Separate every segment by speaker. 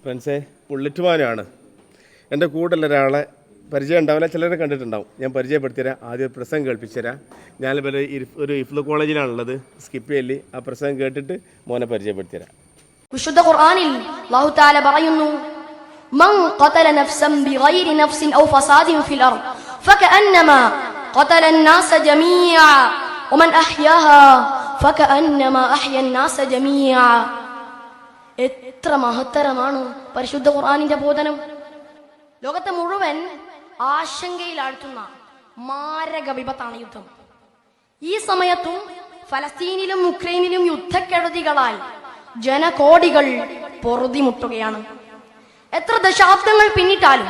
Speaker 1: ഫ്രണ്ട്സേ ബുള്ളറ്റുമാനാണ് എൻ്റെ കൂടെയുള്ള ഒരാളെ പരിചയം ഉണ്ടാവില്ല ചിലരെ കണ്ടിട്ടുണ്ടാവും ഞാൻ പരിചയപ്പെടുത്തിത്തരാം ആദ്യം ഒരു പ്രസംഗം കേൾപ്പിച്ചു തരാം ഞാനിപ്പോൾ ഒരു ഇരിഫ്- ഒരു ഇഫ്ലു കോളേജിലാണുള്ളത് സ്കിപ്പ് ചെയ്യല് ആ പ്രസംഗം കേട്ടിട്ട് മോനെ പരിചയപ്പെടുത്തി തരാം
Speaker 2: വിശുദ്ധ ഖുർആനിൽ അല്ലാഹു തആല പറയുന്നു മൻ ഖതല നഫ്സൻ ബിഗൈരി നഫ്സിൻ ഔ ഫസാദിൻ ഫിൽ അർദ് ഫകഅന്നമാ ഖതല الناس ജമീഅ വമൻ അഹ്യാഹാ ഫകഅന്നമാ അഹ്യ الناس ജമീഅ എത്ര മഹത്തരമാണ് പരിശുദ്ധ ഖുർആനിന്റെ ബോധനം. ലോകത്തെ മുഴുവൻ ആശങ്കയിലാഴ്ത്തുന്ന മാരക വിപത്താണ് യുദ്ധം. ഈ സമയത്തും ഫലസ്തീനിലും ഉക്രൈനിലും യുദ്ധക്കെടുതികളാൽ ജനകോടികൾ പൊറുതിമുട്ടുകയാണ്. എത്ര ദശാബ്ദങ്ങൾ പിന്നിട്ടാലും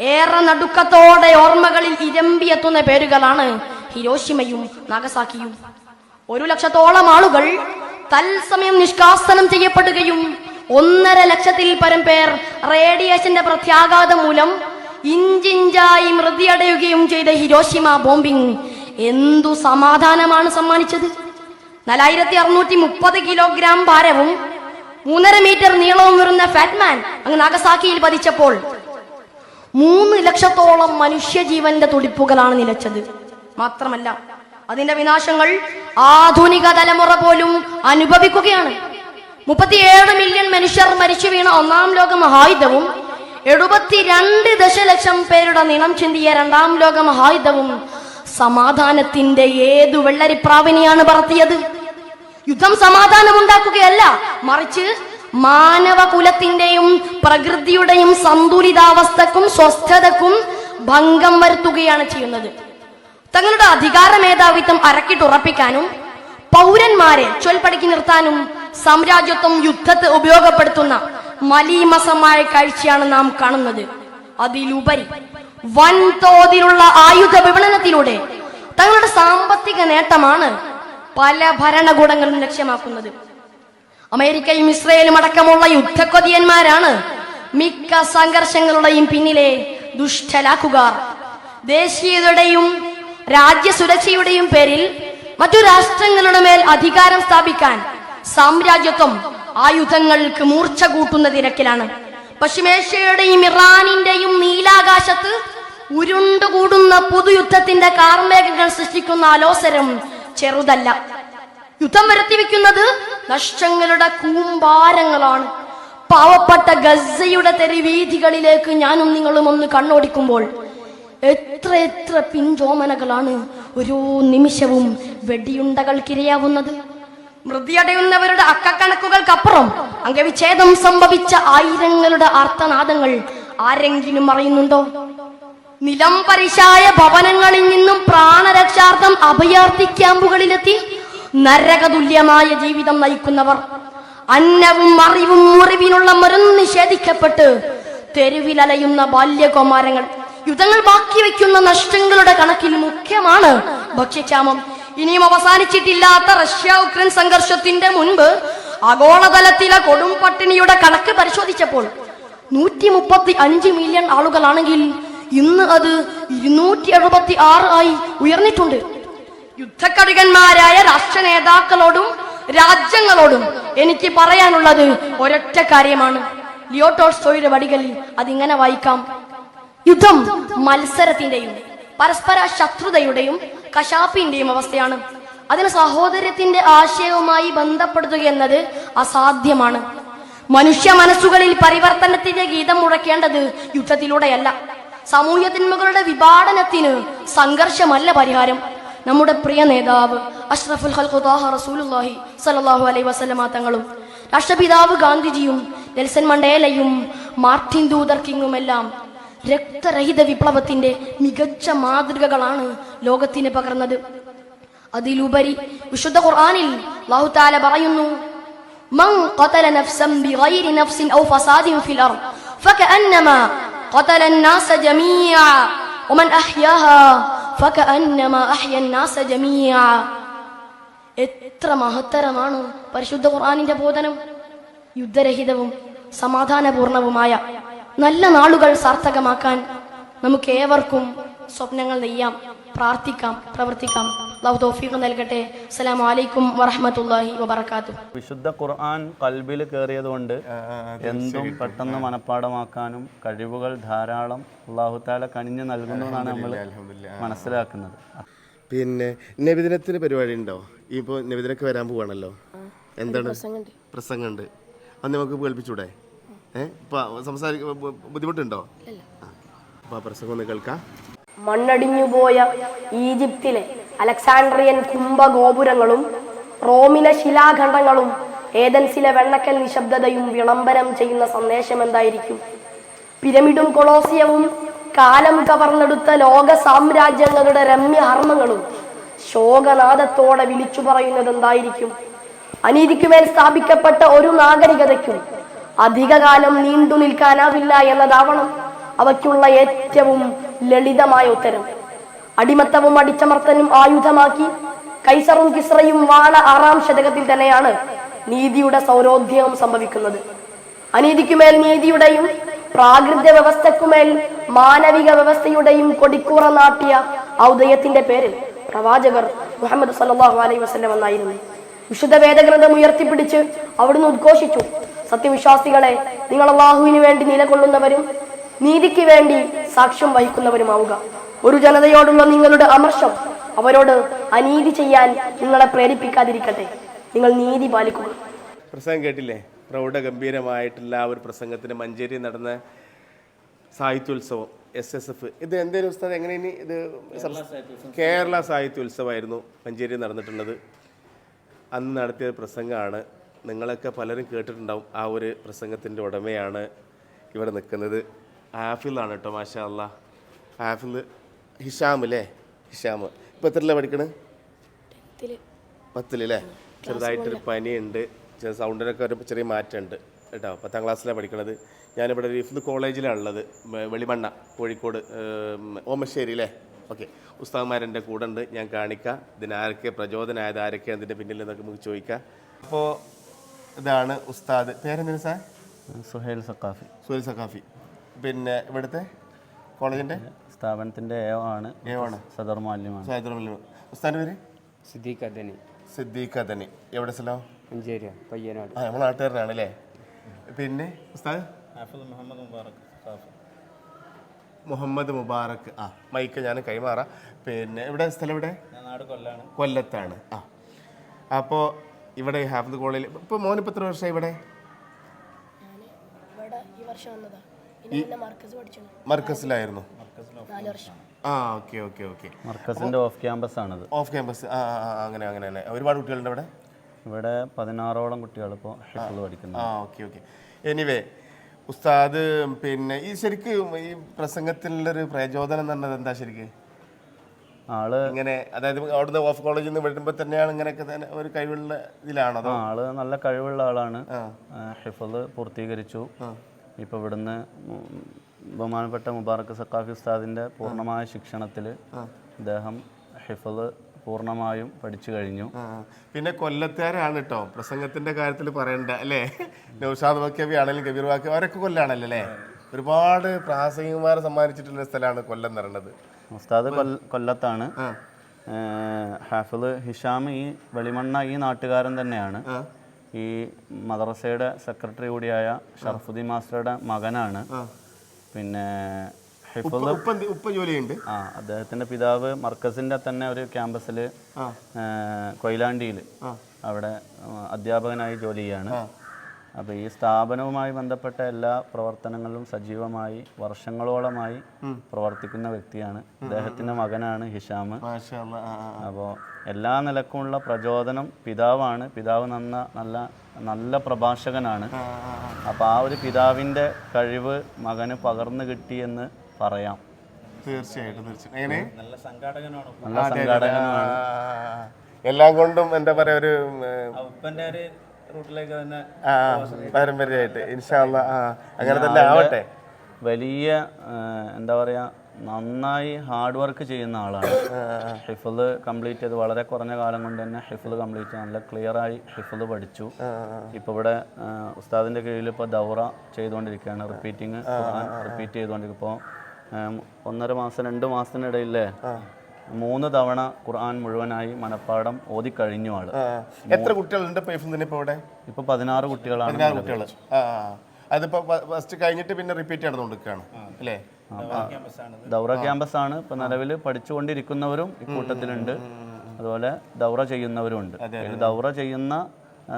Speaker 2: ഏറെ നടുക്കത്തോടെ ഓർമ്മകളിൽ ഇരമ്പിയെത്തുന്ന പേരുകളാണ് ഹിരോഷിമയും നാഗസാക്കിയും. ഒരു ലക്ഷത്തോളം ആളുകൾ തത്സമയം നിഷ്കാസനം ചെയ്യപ്പെടുകയും ഒന്നര ലക്ഷത്തിൽ പരം പേർ റേഡിയേഷന്റെ പ്രത്യാഘാതം മൂലം ഇഞ്ചിഞ്ചായി മൃതിയടയുകയും ചെയ്ത ഹിരോഷിമ ബോംബിംഗ് എന്തു സമാധാനമാണ് സമ്മാനിച്ചത്? നാലായിരത്തി അറുന്നൂറ്റി മുപ്പത് കിലോഗ്രാം ഭാരവും മൂന്നര മീറ്റർ നീളവും വരുന്ന ഫാറ്റ്മാൻ അങ്ങ് നാഗസാക്കിയിൽ പതിച്ചപ്പോൾ മൂന്ന് ലക്ഷത്തോളം മനുഷ്യജീവന്റെ തുടിപ്പുകളാണ് നിലച്ചത്. മാത്രമല്ല അതിന്റെ വിനാശങ്ങൾ ആധുനിക തലമുറ പോലും അനുഭവിക്കുകയാണ്. മുപ്പത്തിയേഴ് മില്യൺ മനുഷ്യർ മരിച്ചു വീണ ഒന്നാം ലോക മഹായുദ്ധവും എഴുപത്തിരണ്ട് ദശലക്ഷം പേരുടെ നിണം ചിന്തിയ രണ്ടാം ലോക മഹായുദ്ധവും സമാധാനത്തിന്റെ ഏതു വെള്ളരിപ്രാവിനെയാണ് പറത്തിയത്? യുദ്ധം സമാധാനം ഉണ്ടാക്കുകയല്ല മറിച്ച് മാനവ കുലത്തിന്റെയും പ്രകൃതിയുടെയും സന്തുലിതാവസ്ഥക്കും സ്വസ്ഥതക്കും ഭംഗം വരുത്തുകയാണ് ചെയ്യുന്നത്. തങ്ങളുടെ അധികാര മേധാവിത്വം അരക്കിട്ടുറപ്പിക്കാനും പൗരന്മാരെ ചൊൽപ്പടിക്ക് നിർത്താനും സാമ്രാജ്യത്വം യുദ്ധത്തെ ഉപയോഗപ്പെടുത്തുന്ന മലീമസമായ കാഴ്ചയാണ് നാം കാണുന്നത്. അതിലുപരി വൻതോതിലുള്ള ആയുധ വിപണനത്തിലൂടെ തങ്ങളുടെ സാമ്പത്തിക നേട്ടമാണ് പല ഭരണകൂടങ്ങളും ലക്ഷ്യമാക്കുന്നത്. അമേരിക്കയും ഇസ്രയേലും അടക്കമുള്ള യുദ്ധക്കൊതിയന്മാരാണ് മിക്ക സംഘർഷങ്ങളുടെയും പിന്നിലെ ദുഷ്ടലാക്കുകാർ. ദേശീയതയുടെയും രാജ്യസുരക്ഷയുടെയും പേരിൽ മറ്റു രാഷ്ട്രങ്ങളുടെ മേൽ അധികാരം സ്ഥാപിക്കാൻ സാമ്രാജ്യത്വം ആയുധങ്ങൾക്ക് മൂർച്ച കൂട്ടുന്ന തിരക്കിലാണ്. പശ്ചിമേഷ്യയുടെയും ഇറാനിന്റെയും നീലാകാശത്ത് ഉരുണ്ടുകൂടുന്ന പുതുയുദ്ധത്തിന്റെ കാർമേഘങ്ങൾ സൃഷ്ടിക്കുന്ന അലോസരം ചെറുതല്ല. യുദ്ധം വരുത്തിവെക്കുന്നത് നഷ്ടങ്ങളുടെ കൂമ്പാരങ്ങളാണ്. പാവപ്പെട്ട ഗസയുടെ തെരുവീതികളിലേക്ക് ഞാനും നിങ്ങളും ഒന്ന് കണ്ണോടിക്കുമ്പോൾ എത്ര എത്ര പിഞ്ചോമനകളാണ് ഓരോ നിമിഷവും വെടിയുണ്ടകൾക്കിരയാവുന്നത് മൃതിയടയുന്നവരുടെ അക്കക്കണക്കുകൾക്കപ്പുറം അംഗവിച്ഛേദം സംഭവിച്ച ആയിരങ്ങളുടെ ആർത്തനാദങ്ങൾ ആരെങ്കിലും അറിയുന്നുണ്ടോ? നിലം പരിശായ ഭവനങ്ങളിൽ നിന്നും പ്രാണരക്ഷാർത്ഥം അഭയാർത്ഥി ക്യാമ്പുകളിലെത്തി നരകതുല്യമായ ജീവിതം നയിക്കുന്നവർ. അന്നവും അറിവും മുറിവിനുള്ള മരുന്ന് നിഷേധിക്കപ്പെട്ട് തെരുവിലലയുന്ന ബാല്യകുമാരങ്ങൾ. യുദ്ധങ്ങൾ ബാക്കി വയ്ക്കുന്ന നഷ്ടങ്ങളുടെ കണക്കിൽ മുഖ്യമാണ്. ഭക്ഷ്യക്ഷാമം ഇനിയും അവസാനിച്ചിട്ടില്ലാത്ത റഷ്യ ഉക്രൈൻ സംഘർഷത്തിന്റെ മുൻപ് ആഗോളതലത്തിലെ കൊടും പട്ടിണിയുടെ കണക്ക് പരിശോധിച്ചപ്പോൾ നൂറ്റി മുപ്പത്തി അഞ്ച് മില്യൺ ആളുകളാണെങ്കിൽ ഇന്ന് അത് ഇരുന്നൂറ്റി എഴുപത്തി ആറ് ആയി ഉയർന്നിട്ടുണ്ട്. യുദ്ധക്കടികന്മാരായ രാഷ്ട്ര നേതാക്കളോടും രാജ്യങ്ങളോടും എനിക്ക് പറയാനുള്ളത് ഒരൊറ്റ കാര്യമാണ്. ലിയോട്ടോൾസ്റ്റോയുടെ വടികളിൽ അതിങ്ങനെ വായിക്കാം. യുദ്ധം മത്സരത്തിന്റെയും പരസ്പര ശത്രുതയുടെയും കശാപ്പിന്റെയും അവസ്ഥയാണ്. അതിന് സഹോദര്യത്തിന്റെ ആശയവുമായി ബന്ധപ്പെടുത്തുക എന്നത് അസാധ്യമാണ്. മനുഷ്യ മനസ്സുകളിൽ പരിവർത്തനത്തിന്റെ ഗീതം മുഴക്കേണ്ടത് യുദ്ധത്തിലൂടെയല്ല. സമൂഹത്തിന്മകളുടെ വിഭാടനത്തിന് സംഘർഷമല്ല പരിഹാരം. നമ്മുടെ പ്രിയ നേതാവ് അഷ്റഫുൽ ഹൽഖുദാഹ റസൂലുള്ളാഹി സലാഹു അലൈഹി വസല്ലമ തങ്ങളും രാഷ്ട്രപിതാവ് ഗാന്ധിജിയും നെൽസൺ മണ്ടേലയും മാർട്ടിൻ ലൂതർ കിങ്ങുമെല്ലാം രക്തരഹിത വിപ്ലവത്തിന്റെ മികച്ച മാതൃകകളാണ് ലോകത്തിന് പകർന്നത് അതിലുപരി വിശുദ്ധ ഖുർആനിൽ അല്ലാഹു തആല പറയുന്നു من قتل نفسا بغير نفس أو فساد في الأرض فكأنما قتل الناس جميعا ومن أحياها فكأنما أحيا الناس جميعا എത്ര മഹത്തരമാണ് പരിശുദ്ധ ഖുർആനിന്റെ ബോധനം യുദ്ധരഹിതവും സമാധാനപൂർണവുമായ നല്ല നാളുകൾ സാർത്ഥകമാക്കാൻ നമുക്ക് ഏവർക്കും സ്വപ്നങ്ങൾ നെയ്യാം പ്രാർത്ഥിക്കാം പ്രവർത്തിക്കാം. അള്ളാഹു തൗഫീഖ് നൽകട്ടെ. അസ്സലാമു അലൈക്കും വറഹ്മത്തുള്ളാഹി വബറകാതുഹു.
Speaker 3: വിശുദ്ധ ഖുർആൻ കൽബിൽ കയറിയതുകൊണ്ട് എന്തും പെട്ടെന്ന് മനഃപ്പാടമാക്കാനും കഴിവുകൾ ധാരാളം അള്ളാഹുത്താല കനിഞ്ഞു നൽകുന്നു എന്നാണ് നമ്മൾ മനസ്സിലാക്കുന്നത്.
Speaker 1: പിന്നെ നബിദിനത്തിന് പരിപാടി ഉണ്ടോ? ഇപ്പോൾ നബിദിനൊക്കെ വരാൻ പോവാണല്ലോ. എന്താണ്? പ്രസംഗമുണ്ട് അന്ന് നമുക്ക് കേൾപ്പിച്ചൂടെ? ഇപ്പം സംസാരിക്ക ബുദ്ധിമുട്ടുണ്ടോ? അപ്പോൾ ആ. പ്രസംഗം ഒന്ന് കേൾക്കാം.
Speaker 2: മണ്ണടിഞ്ഞുപോയ ഈജിപ്തിലെ അലക്സാണ്ട്രിയൻ കുംഭഗോപുരങ്ങളും റോമിലെ ശിലാഖണ്ഡങ്ങളും ഏതൻസിലെ വെണ്ണക്കൽ നിശബ്ദതയും വിളംബരം ചെയ്യുന്ന സന്ദേശം എന്തായിരിക്കും പിരമിഡും കൊളോസിയവും കാലം കവർന്നെടുത്ത ലോക സാമ്രാജ്യങ്ങളുടെ രമ്യഹർമ്മങ്ങളും ശോകനാദത്തോടെ വിളിച്ചു പറയുന്നത് എന്തായിരിക്കും അനീതിക്കുമേൽ സ്ഥാപിക്കപ്പെട്ട ഒരു നാഗരികതയ്ക്കും അധികകാലം നീണ്ടു നിൽക്കാനാവില്ല എന്നതാവണം അവയ്ക്കുള്ള ഏറ്റവും ലളിതമായ ഉത്തരം. അടിമത്തവും അടിച്ചമർത്തനും ആയുധമാക്കി കൈസറും കിസ്രയും വാള ആറാം ശതകത്തിൽ തന്നെയാണ് നീതിയുടെ സൗരോദ്യം സംഭവിക്കുന്നത്. അനീതിക്കുമേൽ നീതിയുടെയും പ്രാകൃത വ്യവസ്ഥക്കുമേൽ മാനവിക വ്യവസ്ഥയുടെയും കൊടിക്കൂറ നാട്ടിയ ഔദയത്തിന്റെ പേരിൽ പ്രവാചകർ മുഹമ്മദ് സല്ലാഹു അലൈ വസ്ലം എന്നായിരുന്നു വിശുദ്ധ വേദഗ്രന്ഥം ഉയർത്തിപ്പിടിച്ച് അവിടുന്ന് ഉദ്ഘോഷിച്ചു. സത്യവിശ്വാസികളെ നിങ്ങൾ അള്ളാഹുവിന് വേണ്ടി നിലകൊള്ളുന്നവരും നീതിക്ക് വേണ്ടി സാക്ഷ്യം വഹിക്കുന്നവരുമാവുക. ഒരു ജനതയോടുള്ള നിങ്ങളുടെ അമർഷം അവരോട് അനീതി ചെയ്യാൻ നിങ്ങളെ പ്രേരിപ്പിക്കാതിരിക്കട്ടെ. നിങ്ങൾ നീതി പാലിക്കുക.
Speaker 1: പ്രസംഗം കേട്ടില്ലേ? പ്രൗഢഗംഭീരമായിട്ടുള്ള ആ ഒരു പ്രസംഗത്തിന് മഞ്ചേരി നടന്ന സാഹിത്യോത്സവം എസ് എസ് എഫ് ഇത് എന്തേലും ഉസ്താദ് എങ്ങനെ ഇനി ഇത് കേരള സാഹിത്യോത്സവമായിരുന്നു മഞ്ചേരി നടന്നിട്ടുള്ളത്. അന്ന് നടത്തിയ പ്രസംഗമാണ് നിങ്ങളൊക്കെ പലരും കേട്ടിട്ടുണ്ടാവും ആ ഒരു പ്രസംഗത്തിന്റെ ഉടമയാണ് ഇവിടെ നിൽക്കുന്നത്. ആഫിലാണ് കേട്ടോ മാഷാ അല്ല ആഫിൽ ഹിഷാം അല്ലേ ഹിഷാം. ഇപ്പം എത്രയല്ലേ പഠിക്കണേ? പത്തിലല്ലേ ചെറുതായിട്ടൊരു പനിയുണ്ട്. ചെറിയ സൗണ്ടിനൊക്കെ ഒരു ചെറിയ മാറ്റമുണ്ട് കേട്ടോ. പത്താം ക്ലാസ്സിലാണ് പഠിക്കണത്. ഞാനിവിടെ ഇഫ്ത് കോളേജിലാണുള്ളത് ഉള്ളത്. വെളിമണ്ണ കോഴിക്കോട് ഓമശ്ശേരി അല്ലേ ഓക്കെ. ഉസ്താദ്മാരെന്റെ കൂടെ ഉണ്ട്. ഞാൻ കാണിക്കാം. ഇതിനാരൊക്കെ പ്രചോദനമായത് ആരൊക്കെ അതിന്റെ പിന്നിൽ എന്നൊക്കെ നമുക്ക് ചോദിക്കാം. അപ്പോൾ ഇതാണ് ഉസ്താദ്. പേരെന്തിനു സാർ?
Speaker 3: സുഹേൽ സക്കാഫി
Speaker 1: സുഹേൽ സക്കാഫി പിന്നെ ഇവിടുത്തെ കോളേജിന്റെ
Speaker 3: സ്ഥാപനത്തിന്റെ എ ആണ്.
Speaker 1: ഏവാണ്
Speaker 3: സദർ മാലിന്യമാണ്
Speaker 1: സദർ മാലിന്യം ഉസ്താദിന്റെ പേര്?
Speaker 4: സിദ്ദീഖ് അദനി.
Speaker 1: സിദ്ദീഖ് അദനി. എവിടെ സ്ഥലം?
Speaker 4: മഞ്ചേരി പയ്യനാട്.
Speaker 1: ആ നമ്മൾ നാട്ടുകാരനാണ് അല്ലേ? പിന്നെ ഉസ്താദ്?
Speaker 3: മുഹമ്മദ് മുബാറക്
Speaker 1: മുഹമ്മദ് മുബാറക്. ആ മൈക്ക് ഞാൻ കൈമാറാം. പിന്നെ ഇവിടെ സ്ഥലം ഇവിടെ
Speaker 3: നാട് കൊല്ലാണ്.
Speaker 1: കൊല്ലത്താണ്. ആ. അപ്പോൾ ഇവിടെ ഹാഫിദ് കോളേജിൽ ഇപ്പോൾ മോനിപ്പോൾ എത്ര വർഷമായി ഇവിടെ?
Speaker 2: വർഷം വന്നതാ. പിന്നെ മർക്കസ് പഠിച്ചു.
Speaker 1: മർക്കസിലായിരുന്നു.
Speaker 2: നാല് വർഷം.
Speaker 1: ആ ഓക്കെ ഓക്കെ ഓക്കെ.
Speaker 3: മർക്കസിന്റെ ഓഫ് ക്യാമ്പസ് ആണത്.
Speaker 1: ഓഫ് ക്യാമ്പസ് അങ്ങനെ അങ്ങനെ തന്നെ ഒരുപാട് കുട്ടികളുണ്ട് ഇവിടെ?
Speaker 3: ഇവിടെ പതിനാറോളം കുട്ടികൾ ഇപ്പോൾ പഠിക്കുന്നു.
Speaker 1: ആ ഓക്കെ ഓക്കെ. എനിവേ ഉസ്താദ് പിന്നെ ഈ ശരിക്കും ഈ പ്രസംഗത്തിനുള്ളൊരു പ്രചോദനം എന്ന് പറഞ്ഞത് എന്താ ശരിക്കും?
Speaker 3: ആൾ
Speaker 1: ഇങ്ങനെ അതായത് അവിടുന്ന് ഓഫ് കോളേജിൽ നിന്ന് വരുമ്പോൾ തന്നെയാണ് ഇങ്ങനെയൊക്കെ തന്നെ ഒരു കഴിവുള്ള ഇതിലാണോ
Speaker 3: ആൾ നല്ല കഴിവുള്ള ആളാണ്. ഹിഫിൾ പൂർത്തീകരിച്ചു. ഇപ്പൊ ഇവിടുന്ന് ബഹുമാനപ്പെട്ട മുബാറക്ക് സക്കാഫി ഉസ്താദിന്റെ പൂർണമായ ശിക്ഷണത്തിൽ അദ്ദേഹം ഹിഫിൾ പൂർണമായും പഠിച്ചു കഴിഞ്ഞു.
Speaker 1: പിന്നെ കൊല്ലത്തുകാരാണ് കേട്ടോ പ്രസംഗത്തിന്റെ കാര്യത്തിൽ പറയണ്ട അല്ലേ? നൗഷാദ് വക്കബി ആണെങ്കിലും കബീർ വാക്കി അവരൊക്കെ കൊല്ലാണല്ലോ അല്ലേ? ഒരുപാട് പ്രാസംഗികന്മാരെ സമ്മാനിച്ചിട്ടുള്ള സ്ഥലമാണ് കൊല്ലം എന്ന് പറയുന്നത്.
Speaker 3: ഉസ്താദ് കൊല്ലത്താണ്. ഹാഫിൾ ഹിഷാം ഈ വെളിമണ്ണ ഈ നാട്ടുകാരൻ തന്നെയാണ്. ഈ മദ്രസയുടെ സെക്രട്ടറി കൂടിയായ ഷറഫുദ്ദീൻ മാസ്റ്ററുടെ മകനാണ്. പിന്നെ
Speaker 1: ജോലിയുണ്ട്?
Speaker 3: ആ അദ്ദേഹത്തിന്റെ പിതാവ് മർക്കസിന്റെ തന്നെ ഒരു ക്യാമ്പസിൽ കൊയിലാണ്ടിയിൽ അവിടെ അധ്യാപകനായി ജോലി ചെയ്യാണ്. അപ്പോൾ ഈ സ്ഥാപനവുമായി ബന്ധപ്പെട്ട എല്ലാ പ്രവർത്തനങ്ങളിലും സജീവമായി വർഷങ്ങളോളമായി പ്രവർത്തിക്കുന്ന വ്യക്തിയാണ്. അദ്ദേഹത്തിന്റെ മകനാണ് ഹിഷാം. അപ്പോൾ എല്ലാ നിലക്കുമുള്ള പ്രചോദനം പിതാവാണ്. പിതാവ് നന്ന നല്ല നല്ല പ്രഭാഷകനാണ്. അപ്പോൾ ആ ഒരു പിതാവിന്റെ കഴിവ് മകന് പകർന്നു കിട്ടിയെന്ന് പറയാം.
Speaker 1: തീർച്ചയായിട്ടും തീർച്ചയായിട്ടും.
Speaker 3: നല്ല സംഘാടകനാണ്? നല്ല.
Speaker 1: എല്ലാം കൊണ്ടും എന്താ പറയാ ഒരു
Speaker 3: റൂട്ടിലേക്ക് തന്നെ
Speaker 1: ആ, പാരമ്പര്യമായിട്ട്. ഇൻഷാല്ല ആ അങ്ങനെ തന്നെ ആവട്ടെ.
Speaker 3: വലിയ എന്താ പറയുക നന്നായി ഹാർഡ് വർക്ക് ചെയ്യുന്ന ആളാണ്. ഹിഫിൾ കംപ്ലീറ്റ് ചെയ്ത് വളരെ കുറഞ്ഞ കാലം കൊണ്ട് തന്നെ ഹിഫിൾ കംപ്ലീറ്റ് ചെയ്ത് നല്ല ക്ലിയറായി ഹിഫിൾ പഠിച്ചു. ഇപ്പോൾ ഇവിടെ ഉസ്താദിന്റെ ഉസ്താദിന്റെ കീഴിൽ ഇപ്പോൾ ദൗറ ചെയ്തുകൊണ്ടിരിക്കുകയാണ്. റിപ്പീറ്റിങ് റിപ്പീറ്റ് ചെയ്തുകൊണ്ടിരിക്കും ഇപ്പോൾ ഒന്നര മാസം രണ്ട് മാസത്തിനിടയിലേ മൂന്ന് തവണ ഖുർആൻ മുഴുവനായി മനപ്പാടം ഓതിക്കഴിഞ്ഞു ആൾ.
Speaker 1: ആ. എത്ര കുട്ടികളുണ്ട് ഇവിടെ?
Speaker 3: ഇപ്പൊ പതിനാറ് കുട്ടികളാണ്
Speaker 1: കുട്ടികൾ. അതിപ്പോ ഫസ്റ്റ് കഴിഞ്ഞിട്ട് പിന്നെ റിപ്പീറ്റ് നടന്നുകൊണ്ടിരിക്കുകയാണ് അല്ലേ?
Speaker 3: ദൗറ ക്യാമ്പസ് ആണ് ഇപ്പൊ നിലവിൽ പഠിച്ചുകൊണ്ടിരിക്കുന്നവരും ഇക്കൂട്ടത്തിലുണ്ട് അതുപോലെ ദൗറ ചെയ്യുന്നവരും ഉണ്ട് ദൗറ ചെയ്യുന്ന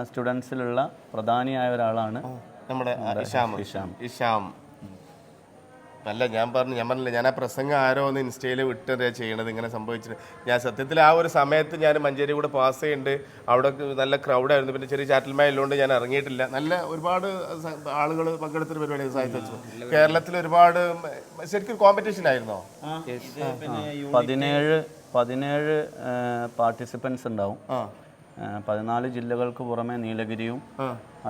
Speaker 3: സ്റ്റുഡൻസിലുള്ള പ്രധാനിയായ ഒരാളാണ്
Speaker 1: നമ്മുടെ ഇഷാം.
Speaker 3: ഇഷാം.
Speaker 1: അല്ല ഞാൻ പറഞ്ഞു ഞാൻ പറഞ്ഞില്ല ഞാൻ ആ പ്രസംഗം ആരോ ഒന്ന് ഇൻസ്റ്റയിൽ വിട്ടത് ചെയ്യണത് ഇങ്ങനെ സംഭവിച്ചിട്ട്. ഞാൻ സത്യത്തിൽ ആ ഒരു സമയത്ത് ഞാൻ മഞ്ചേരി കൂടെ പാസ് ചെയ്യുന്നുണ്ട് അവിടെ നല്ല ക്രൗഡായിരുന്നു പിന്നെ ചെറിയ ചാറ്റൽമായുള്ളതുകൊണ്ട് ഞാൻ ഇറങ്ങിയിട്ടില്ല. നല്ല ഒരുപാട് ആളുകൾ പങ്കെടുത്തൊരു പരിപാടി സാഹിത്യ കേരളത്തിൽ ഒരുപാട് ശരിക്കും കോമ്പറ്റീഷൻ ആയിരുന്നോ?
Speaker 3: പതിനേഴ് പതിനേഴ് പാർട്ടിസിപ്പൻസ് ഉണ്ടാവും. പതിനാല് ജില്ലകൾക്ക് പുറമെ നീലഗിരിയും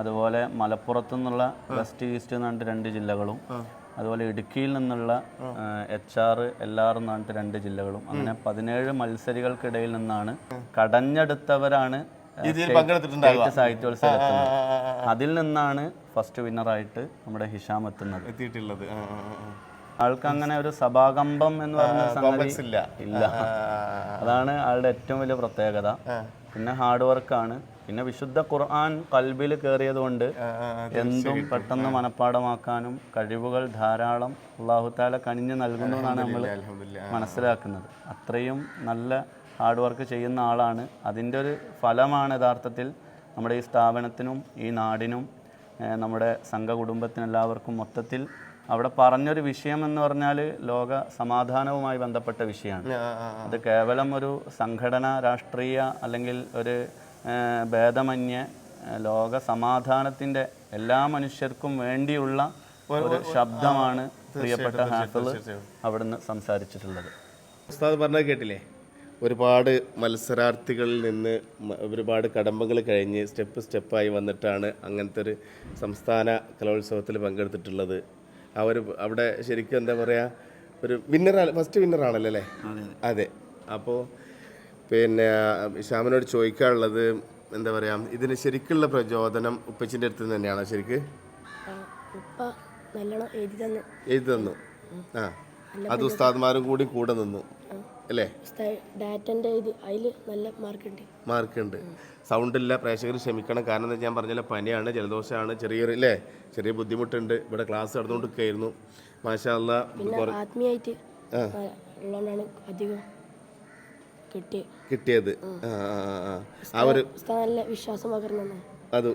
Speaker 3: അതുപോലെ മലപ്പുറത്തു നിന്നുള്ള വെസ്റ്റ് ഈസ്റ്റ് എന്ന് രണ്ട് ജില്ലകളും അതുപോലെ ഇടുക്കിയിൽ നിന്നുള്ള എച്ച് ആർ എൽ ആർ എന്ന് പറഞ്ഞിട്ട് രണ്ട് ജില്ലകളും. അങ്ങനെ പതിനേഴ് മത്സരികൾക്കിടയിൽ നിന്നാണ് കടഞ്ഞെടുത്തവരാണ് സാഹിത്യോത്സവം അതിൽ നിന്നാണ് ഫസ്റ്റ് വിന്നറായിട്ട് നമ്മുടെ ഹിഷാം എത്തുന്നത്.
Speaker 1: എത്തിയിട്ടുള്ളത്.
Speaker 3: ആൾക്ക് അങ്ങനെ ഒരു സഭാകമ്പം എന്ന് പറഞ്ഞ സംഗതി
Speaker 1: ഇല്ല.
Speaker 3: അതാണ് ആളുടെ ഏറ്റവും വലിയ പ്രത്യേകത. പിന്നെ ഹാർഡ് വർക്കാണ്. പിന്നെ വിശുദ്ധ ഖുർആൻ കൽബിൽ കയറിയത് കൊണ്ട്
Speaker 1: ആ, ആ, ആ.
Speaker 3: എന്തും പെട്ടെന്ന് മനഃപ്പാടമാക്കാനും കഴിവുകൾ ധാരാളം അള്ളാഹുത്താല കനിഞ്ഞു നൽകുന്നു എന്നാണ് നമ്മൾ മനസ്സിലാക്കുന്നത്. അത്രയും നല്ല ഹാർഡ് വർക്ക് ചെയ്യുന്ന ആളാണ്. അതിന്റെ ഒരു ഫലമാണ് യഥാർത്ഥത്തിൽ നമ്മുടെ ഈ സ്ഥാപനത്തിനും ഈ നാടിനും നമ്മുടെ സംഘ കുടുംബത്തിനെല്ലാവർക്കും മൊത്തത്തിൽ അവിടെ പറഞ്ഞൊരു വിഷയം എന്ന് പറഞ്ഞാൽ ലോക സമാധാനവുമായി ബന്ധപ്പെട്ട വിഷയമാണ്. അത് കേവലം ഒരു സംഘടന രാഷ്ട്രീയ അല്ലെങ്കിൽ ഒരു ഭേദമന്യേ ലോക സമാധാനത്തിന്റെ എല്ലാ മനുഷ്യർക്കും വേണ്ടിയുള്ള ഒരു ശബ്ദമാണ് പ്രിയപ്പെട്ട ഹാഫിൾ അവിടുന്ന് സംസാരിച്ചിട്ടുള്ളത്.
Speaker 1: ഉസ്താദ് പറഞ്ഞത് കേട്ടില്ലേ? ഒരുപാട് മത്സരാർത്ഥികളിൽ നിന്ന് ഒരുപാട് കടമ്പകൾ കഴിഞ്ഞ് സ്റ്റെപ്പ് സ്റ്റെപ്പായി വന്നിട്ടാണ് അങ്ങനത്തെ ഒരു സംസ്ഥാന കലോത്സവത്തിൽ പങ്കെടുത്തിട്ടുള്ളത്. അവർ അവിടെ ശരിക്കും എന്താ പറയുക ഒരു വിന്നർ ഫസ്റ്റ് വിന്നറാണല്ലോ അല്ലേ? അതെ അപ്പോൾ പിന്നെ ഇഷാമിനോട് ചോദിക്കാനുള്ളത് എന്താ പറയുക ഇതിന് ശരിക്കുള്ള പ്രചോദനം ഉപ്പച്ചിന്റെ അടുത്ത് നിന്ന് തന്നെയാണോ ശരിക്ക്?
Speaker 2: എഴുതി തന്നു.
Speaker 1: ആ അത് ഉസ്താദ്മാരും കൂടി കൂടെ നിന്നു അല്ലേ?
Speaker 2: ഡാറ്റന്റെ ഇത് അതിൽ നല്ല മാർക്ക് ഉണ്ട്
Speaker 1: മാർക്കുണ്ട്. സൗണ്ട് ഇല്ല പ്രേക്ഷകർ ക്ഷമിക്കണം. കാരണം എന്താ ഞാൻ പറഞ്ഞല്ലോ പനിയാണ് ജലദോഷമാണ് ചെറിയൊരു അല്ലേ? ചെറിയ ബുദ്ധിമുട്ടുണ്ട്. ഇവിടെ ക്ലാസ് നടന്നുകൊണ്ടിരിക്കുകയായിരുന്നു മാഷാ അല്ലാ
Speaker 2: ആത്മീയായിട്ട് ഉള്ളതുകൊണ്ടാണ് അധികം കിട്ടിയത്. വിശ്വാസം പകർന്നു
Speaker 1: അത്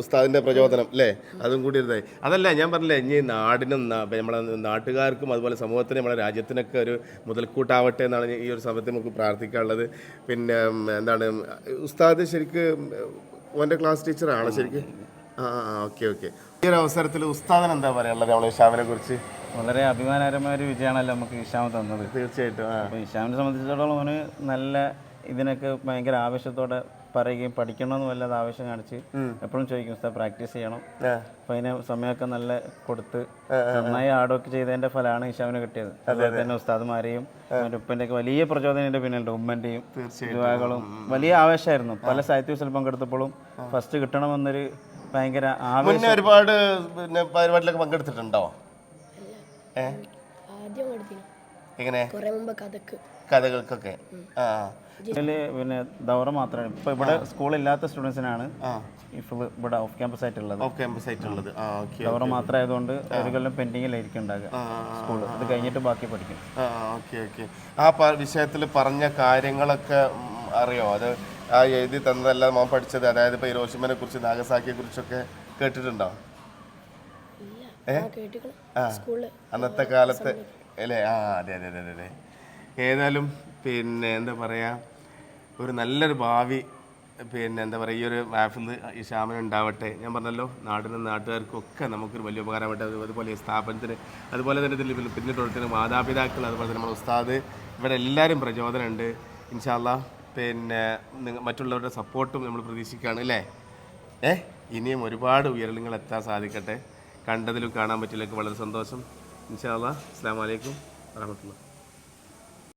Speaker 1: ഉസ്താദിന്റെ പ്രചോദനം അല്ലേ? അതും കൂടി ഇരുതായി അതല്ല ഞാൻ പറഞ്ഞില്ലേ ഇനി നാടിനും നമ്മളെ നാട്ടുകാർക്കും അതുപോലെ സമൂഹത്തിനും നമ്മളെ രാജ്യത്തിനൊക്കെ ഒരു മുതൽക്കൂട്ടാവട്ടെ എന്നാണ് ഈ ഒരു സമയത്ത് നമുക്ക് പ്രാർത്ഥിക്കാനുള്ളത്. പിന്നെ എന്താണ് ഉസ്താദ് ശരിക്ക് ഓന്റെ ക്ലാസ് ടീച്ചറാണ് ശരിക്ക്? ആ ഓക്കെ ഓക്കെ. ഈ ഒരു അവസരത്തിൽ ഉസ്താദൻ എന്താ പറയാനുള്ളത് നമ്മളെ ഷാമിനെ കുറിച്ച്?
Speaker 5: വളരെ അഭിമാനകരമായ ഒരു വിജയമാണല്ലോ നമുക്ക് ഇഷാം തന്നത്.
Speaker 1: തീർച്ചയായിട്ടും
Speaker 5: ഇഷാമിനെ സംബന്ധിച്ചിടത്തോളം അവന് നല്ല ഇതിനൊക്കെ ഭയങ്കര ആവേശത്തോടെ പറയുകയും പഠിക്കണമെന്ന് വല്ലാതെ ആവശ്യം കാണിച്ച് എപ്പോഴും ചോദിക്കും ഉസ്താദ് പ്രാക്ടീസ് ചെയ്യണം. അപ്പൊ അതിന് സമയമൊക്കെ നല്ല കൊടുത്ത് നന്നായി ആടൊക്കെ ചെയ്തതിന്റെ ഫലമാണ് ഇഷാമിന് കിട്ടിയത്. അതുപോലെ തന്നെ ഉസ്താദ്മാരെയും ഉപ്പന്റെ ഒക്കെ വലിയ പ്രചോദനം എന്റെ പിന്നിലുണ്ട് ഉമ്മന്റെയും ദുവാകളും വലിയ ആവേശമായിരുന്നു. പല സാഹിത്യോത്സവത്തിൽ പങ്കെടുത്തപ്പോഴും ഫസ്റ്റ് കിട്ടണമെന്നൊരു ഭയങ്കര ആവേശം.
Speaker 1: മുന്നേ ഒരുപാട് പിന്നെ പരിപാടിയിലൊക്കെ പങ്കെടുത്തിട്ടുണ്ടോ? ഏ?
Speaker 2: ആദ്യം കൊടുത്തിനു
Speaker 1: എങ്ങനെ?
Speaker 2: കുറേ മുമ്പ് കഥക്ക്.
Speaker 1: കഥകൾക്കൊക്കെ. ആ.
Speaker 5: ഇതിൽ പിന്നെ ദൗറ മാത്രമാണ് ഇപ്പൊ ഇവിടെ സ്കൂളില്ലാത്ത സ്റ്റുഡൻസിനാണ് ഇപ്പോൾ ഇവിടെ ഓഫ് ക്യാമ്പസ് ആയിട്ടുള്ളത്.
Speaker 1: ഓഫ് ക്യാമ്പസ് ആയിട്ടുള്ളത്. ആ
Speaker 5: ദൗറ മാത്രമായതുകൊണ്ട് ഒരു കൊല്ലം പെൻഡിങ്ങിലായിരിക്കും ഉണ്ടാകുക സ്കൂൾ അത് കഴിഞ്ഞിട്ട് ബാക്കി പഠിക്കും.
Speaker 1: ആ ഓക്കെ ഓക്കെ. ആ പ വിഷയത്തിൽ പറഞ്ഞ കാര്യങ്ങളൊക്കെ ഉം, അറിയോ? അത് ആ എഴുതി തന്നതല്ല മോൻ പഠിച്ചത്. അതായത് ഇപ്പോൾ ഹിരോഷിമനെ കുറിച്ച് നാഗസാക്കിയെ കുറിച്ചൊക്കെ കേട്ടിട്ടുണ്ടോ? അന്നത്തെ കാലത്ത് അല്ലേ? ആ അതെ അതെ അതെ അതെ ഏതായാലും പിന്നെ എന്താ പറയാ ഒരു നല്ലൊരു ഭാവി പിന്നെ എന്താ പറയുക ഈ ഒരു മാഫിൽ ഈ ക്ഷാമനം ഉണ്ടാവട്ടെ. ഞാൻ പറഞ്ഞല്ലോ നാടിനും നാട്ടുകാർക്കും ഒക്കെ നമുക്കൊരു വലിയ ഉപകാരമായിട്ട് അത് അതുപോലെ ഈ സ്ഥാപനത്തിന് അതുപോലെ തന്നെ ഇതിൽ പിന്നിട്ടുള്ള മാതാപിതാക്കൾ അതുപോലെ തന്നെ നമ്മുടെ ഉസ്താദ് ഇവിടെ എല്ലാവരും പ്രചോദനമുണ്ട് ഇൻഷാല്ല പിന്നെ മറ്റുള്ളവരുടെ സപ്പോർട്ടും നമ്മൾ പ്രതീക്ഷിക്കുകയാണ് അല്ലേ? ഏ? ഇനിയും ഒരുപാട് ഉയരങ്ങൾ എത്താൻ സാധിക്കട്ടെ. കണ്ടതിലും കാണാൻ പറ്റിയില്ലെങ്കിൽ വളരെ സന്തോഷം. ഇൻഷാ അല്ലാ അസ്സാം വലൈക്കും വരഹമത്തുള്ള